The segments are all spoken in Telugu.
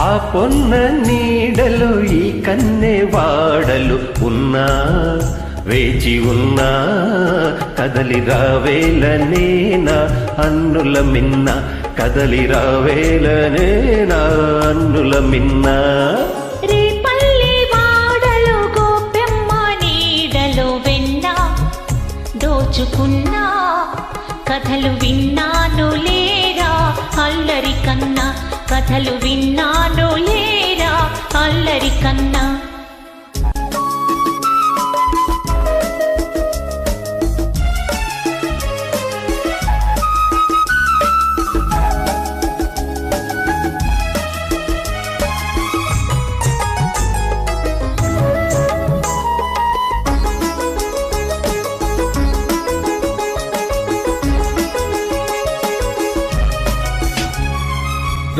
ఆ పొన్న నీడలు ఈ కన్నె వాడలు ఉన్నా వేచి ఉన్నా కదలి రావేల నేనా అన్నుల మిన్న కదలి రావేల నేనా అన్నుల మిన్నా. దోచుకున్నా కథలు విన్నాను లేరా అల్లరి కన్నా కథలు విన్నాను లేరా? అల్లరి కన్నా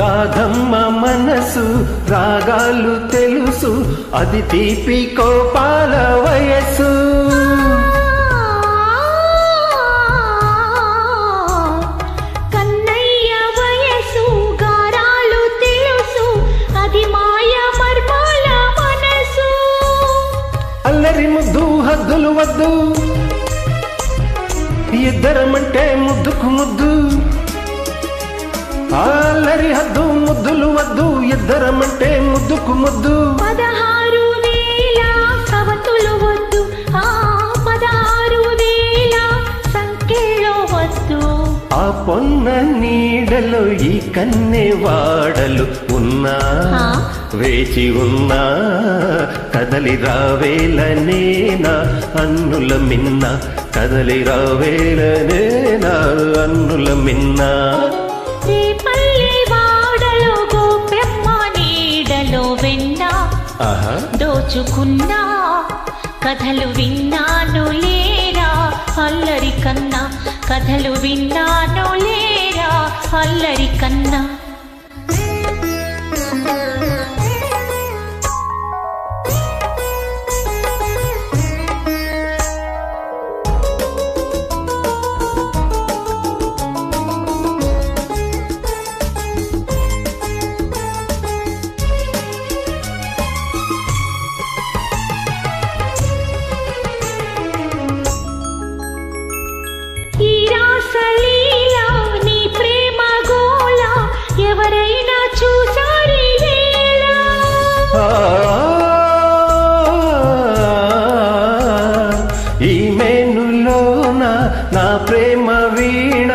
రాధమ్మ మనసు రాగాలు తెలుసు అది తీపి కోపాల వయసు కన్నయ్య వయసు గారాలు తెలుసు అది మాయ మర్మాల మనసు. అల్లరి ముద్దు హద్దులు వద్దు. ఇద్దరమంటే ముద్దుకు ముద్దు. అల్లరి హద్దు ముద్దులు వద్దు ఇద్దరమంటే ముద్దుకు ముద్దు. పదహారు వేల సవతులు వద్దు ఆ పదహారు వేల సంఖ్యలో వద్దు. ఆ పొన్న నీడలో ఈ కన్నె వాడలు ఉన్నా? వేచి ఉన్నా కదలి రావేల నేనా అన్నుల మిన్న కదలి రావేల నేనా అన్నుల మిన్న. రేపల్లి వాడలో గోపెమ్మ నీడలో వెన్న. ఆహా. దోచుకున్నా. కథలు విన్నాను లేరా? అల్లరి కన్నా. కథలు విన్నాను లేరా? అల్లరి కన్నా. నా ప్రేమ వీణ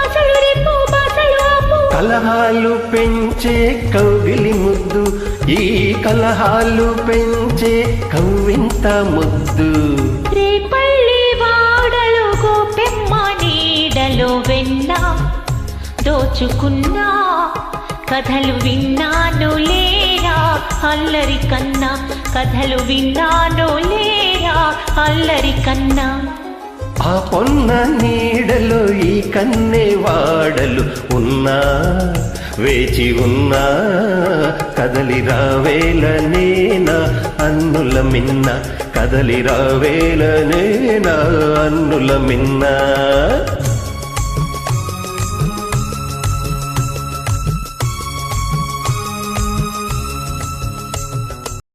ఆశలు రేపు వింటా ఆపు కలహాలు పెంచే కౌగిలి ముద్దు ఈ కలహాలు పెంచే కవ్వింత ముద్దు. రేపల్లి దోచుకున్నా కథలు విన్నాను లేరా? అల్లరి కన్నా కథలు విన్నాను లేరా? అల్లరి కన్నా. ఆ పొన్న నీడలు ఈ కన్నే వాడలు ఉన్నా వేచి ఉన్నా కదలి రావేల నేనా? అన్నుల మిన్న కదలి రావేల నేనా? అన్నుల మిన్నా.